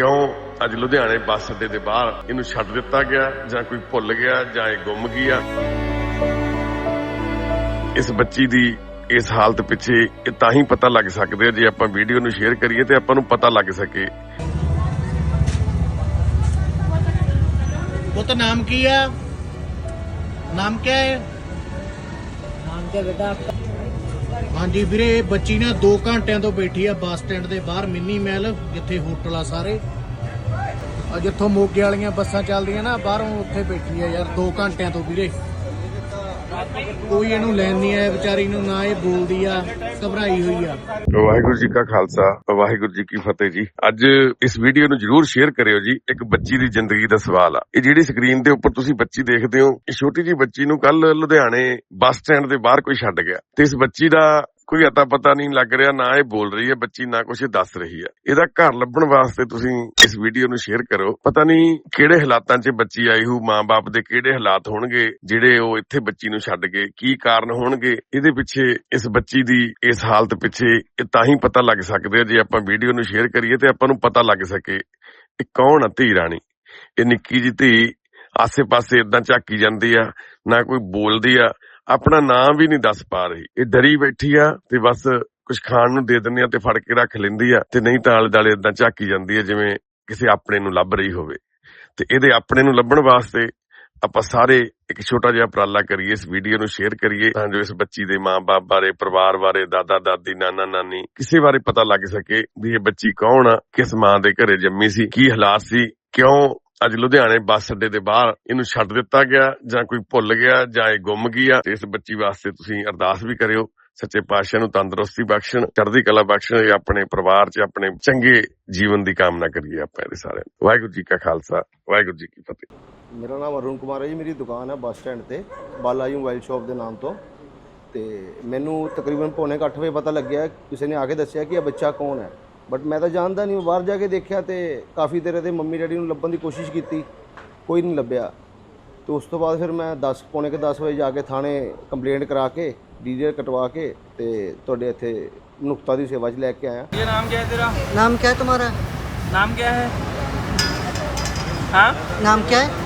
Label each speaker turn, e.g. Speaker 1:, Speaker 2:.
Speaker 1: ਕਿਉਂ ਅੱਜ ਲੁਧਿਆਣੇ ਬੱਸ ਅੱਡੇ ਦੇ ਬਾਹਰ ਇਹਨੂੰ ਛੱਡ ਦਿੱਤਾ ਗਿਆ ਜਾਂ ਕੋਈ ਭੁੱਲ ਗਿਆ ਜਾਂ ਇਹ ਗੁੰਮ ਗਈ ਆ ਇਸ ਬੱਚੀ ਦੀ ਇਸ ਹਾਲਤ ਪਿੱਛੇ ਇਹ ਤਾਂ ਹੀ ਪਤਾ ਲੱਗ ਸਕਦਾ ਹੈ ਜੇ ਆਪਾਂ ਵੀਡੀਓ ਨੂੰ ਸ਼ੇਅਰ ਕਰੀਏ ਤੇ ਆਪਾਂ ਨੂੰ ਪਤਾ ਲੱਗ ਸਕੇ।
Speaker 2: ਪੁੱਤ ਨਾਮ ਕੀ ਆ? ਨਾਮ ਕੀ ਹੈ?
Speaker 3: ਨਾਮ ਤੇ ਬੇਟਾ
Speaker 2: ਹਾਂਜੀ ਵੀਰੇ ਇਹ ਬੱਚੀ ਨਾ 2 ਘੰਟਿਆਂ ਤੋਂ ਬੈਠੀ ਆ ਬੱਸ ਸਟੈਂਡ ਦੇ ਬਾਹਰ, ਮਿੰਨੀ ਮਹਿਲ, ਜਿੱਥੇ ਹੋਟਲ ਆ ਸਾਰੇ। ਆ ਜਿੱਥੋਂ ਮੋਗੇ ਵਾਲੀਆਂ ਬੱਸਾਂ ਚੱਲਦੀਆਂ ਨਾ, ਬਾਹਰੋਂ ਉੱਥੇ ਬੈਠੀ ਆ ਯਾਰ 2 ਘੰਟਿਆਂ ਤੋਂ ਵੀਰੇ। ਕੋਈ ਇਹਨੂੰ ਲੈਣ ਨਹੀਂ ਆਇਆ, ਵਿਚਾਰੀ ਨੂੰ ਨਾ ਇਹ ਬੋਲਦੀ ਆ, ਘਬਰਾਈ ਹੋਈ ਆ।
Speaker 1: ਵਾਹਿਗੁਰੂ ਜੀ ਕਾ ਖਾਲਸਾ, ਵਾਹਿਗੁਰੂ ਜੀ ਕੀ ਫਤਿਹ ਜੀ। ਅੱਜ ਇਸ ਵੀਡੀਓ ਨੂੰ ਜਰੂਰ ਸ਼ੇਅਰ ਕਰਿਓ ਜੀ, ਇੱਕ ਬੱਚੀ ਦੀ ਜ਼ਿੰਦਗੀ ਦਾ ਸਵਾਲ ਆ। ਇਹ ਜਿਹੜੀ ਸਕਰੀਨ ਦੇ ਉੱਪਰ ਤੁਸੀਂ ਬੱਚੀ ਦੇਖਦੇ ਹੋ, ਇਹ ਛੋਟੀ ਜੀ ਬੱਚੀ ਨੂੰ ਕੱਲ ਲੁਧਿਆਣੇ ਬੱਸ ਸਟੈਂਡ ਦੇ ਬਾਹਰ ਕੋਈ ਛੱਡ ਗਿਆ। ਤੇ ਇਸ ਬੱਚੀ ਦਾ ਕੋਈ ਅਤਾ ਪਤਾ ਨਹੀਂ ਲੱਗ ਰਿਹਾ, ਨਾ ਇਹ ਬੋਲ ਰਹੀ ਹੈ ਬੱਚੀ, ਨਾ ਕੁਝ ਦੱਸ ਰਹੀ ਹੈ। ਇਹਦਾ ਘਰ ਲੱਭਣ ਵਾਸਤੇ ਤੁਸੀਂ ਇਸ ਵੀਡੀਓ ਨੂੰ ਸ਼ੇਅਰ ਕਰੋ। ਪਤਾ ਨਹੀਂ ਕਿਹੜੇ ਹਾਲਾਤਾਂ 'ਚ ਬੱਚੀ ਆਈ ਹੋ ਮਾਂ-ਬਾਪ ਦੇ ਕਿਹੜੇ ਹਾਲਾਤ ਹੋਣਗੇ, ਜਿਹੜੇ ਉਹ ਇੱਥੇ ਬੱਚੀ ਨੂੰ ਛੱਡ ਗਏ ਕੀ ਕਾਰਨ ਹੋਣਗੇ, ਇਹਦੇ ਪਿੱਛੇ ਇਸ ਬੱਚੀ ਦੀ ਇਸ ਹਾਲਤ ਪਿੱਛੇ ਇਹ ਤਾਂ ਹੀ ਪਤਾ ਲੱਗ ਸਕਦੇ ਆ, ਜੇ ਆਪਾਂ ਵੀਡੀਓ ਨੂੰ ਸ਼ੇਅਰ ਕਰੀਏ ਤੇ ਆਪਾਂ ਨੂੰ ਪਤਾ ਲੱਗ ਸਕੇ ਇਹ ਕੌਣ ਆ ਧੀ ਰਾਣੀ। ਇਹ ਨਿੱਕੀ ਜੀ ਧੀ ਆਸੇ-ਪਾਸੇ ਇਦਾਂ ਝਾਕੀ ਜਾਂਦੀ ਆ, ਨਾ ਕੋਈ ਬੋਲਦੀ ਆ ਆਪਣਾ ਨਾਮ ਵੀ ਨਹੀਂ ਦੱਸ ਪਾ ਰਹੀ। ਇਹ ਡਰੀ ਬੈਠੀ ਆ ਤੇ ਬਸ ਕੁਝ ਖਾਣ ਨੂੰ ਦੇ ਦਿੰਦੇ ਆ ਤੇ ਫੜ ਕੇ ਰੱਖ ਲੈਂਦੀ ਆ ਤੇ ਨਹੀਂ ਤਾਂ ਆਲੇ ਦਾਲੇ ਇਦਾਂ ਝਾਕੀ ਜਾਂਦੀ ਆ ਜਿਵੇਂ ਕਿਸੇ ਆਪਣੇ ਨੂੰ ਲੱਭ ਰਹੀ ਹੋਵੇ। ਤੇ ਇਹਦੇ ਆਪਣੇ ਨੂੰ ਲੱਭਣ ਵਾਸਤੇ ਆਪਾਂ ਸਾਰੇ ਇੱਕ ਛੋਟਾ ਜਿਹਾ ਉਪਰਾਲਾ ਕਰੀਏ, ਇਸ ਵੀਡੀਓ ਨੂੰ ਸ਼ੇਅਰ ਕਰੀਏ ਤਾਂ ਜੋ ਇਸ ਬੱਚੀ ਦੇ ਮਾਂ-ਬਾਪ ਬਾਰੇ, ਪਰਿਵਾਰ ਬਾਰੇ ਦਾਦਾ ਦਾਦੀ ਨਾਨਾ ਨਾਨੀ ਕਿਸੇ ਬਾਰੇ ਪਤਾ ਲੱਗ ਸਕੇ ਵੀ ਇਹ ਬੱਚੀ ਕੌਣ ਆ, ਕਿਸ ਮਾਂ ਦੇ ਘਰੇ ਜੰਮੀ ਸੀ, ਕੀ ਹਾਲਾਤ ਸੀ, ਕਿਉਂ ਅੱਜ ਲੁਧਿਆਣੇ ਬੱਸ ਅੱਡੇ ਦੇ ਬਾਹਰ ਇਹਨੂੰ ਛੱਡ ਦਿੱਤਾ ਗਿਆ ਜਾਂ ਕੋਈ ਭੁੱਲ ਗਿਆ ਜਾਂ ਇਹ ਗੁੰਮ ਗਈ ਇਸ ਬੱਚੀ ਵਾਸਤੇ ਤੁਸੀਂ ਅਰਦਾਸ ਵੀ ਕਰਿਓ। ਸੱਚੇ ਪਾਤਸ਼ਾਹ ਨੂੰ ਤੰਦਰੁਸਤੀ ਬਖਸ਼ਣ, ਚੜ੍ਹਦੀ ਕਲਾ ਬਖਸ਼ਣ ਆਪਣੇ ਪਰਿਵਾਰ 'ਚ ਆਪਣੇ ਚੰਗੇ ਜੀਵਨ ਦੀ ਕਾਮਨਾ ਕਰੀਏ ਆਪਾਂ ਇਹਦੇ ਸਾਰੇ ਵਾਹਿਗੁਰੂ ਜੀ ਕਾ ਖਾਲਸਾ, ਵਾਹਿਗੁਰੂ ਜੀ ਕੀ ਫਤਿਹ।
Speaker 4: ਮੇਰਾ ਨਾਮ ਅਰੁਣ ਕੁਮਾਰ ਹੈ ਜੀ, ਮੇਰੀ ਦੁਕਾਨ ਹੈ ਬੱਸ ਸਟੈਂਡ ਤੇ, ਬਾਲਾਜੀ ਮੋਬਾਈਲ ਸ਼ਾਪ ਦੇ ਨਾਮ ਤੋਂ। ਤੇ ਮੈਨੂੰ ਤਕਰੀਬਨ ਪੌਣੇ ਕੁ ਵਜੇ ਪਤਾ ਲੱਗਿਆ, ਕਿਸੇ ਨੇ ਆ ਕੇ ਦੱਸਿਆ ਕਿ ਇਹ ਬੱਚਾ ਕੌਣ ਹੈ। ਬਟ ਮੈਂ ਤਾਂ ਜਾਣਦਾ ਨਹੀਂ ਬਾਹਰ ਜਾ ਕੇ ਦੇਖਿਆ ਤੇ ਕਾਫੀ ਦੇਰ ਇਹਦੇ ਮੰਮੀ ਡੈਡੀ ਨੂੰ ਲੱਭਣ ਦੀ ਕੋਸ਼ਿਸ਼ ਕੀਤੀ ਕੋਈ ਨਹੀਂ ਲੱਭਿਆ ਤੇ ਉਸ ਤੋਂ ਬਾਅਦ ਫਿਰ ਮੈਂ 10 ਪੌਣੇ ਕੁ 10 ਵਜੇ ਜਾ ਕੇ ਥਾਣੇ ਕੰਪਲੇਂਟ ਕਰਾ ਕੇ ਡੀਜੇ ਕਟਵਾ ਕੇ ਤੇ ਤੁਹਾਡੇ ਇੱਥੇ ਨੁਕਤਾ ਦੀ ਸੇਵਾ 'ਚ ਲੈ ਕੇ ਆਇਆ
Speaker 5: ये नाम क्या है तेरा
Speaker 3: नाम क्या है तुम्हारा
Speaker 5: नाम क्या है हाँ
Speaker 3: नाम क्या है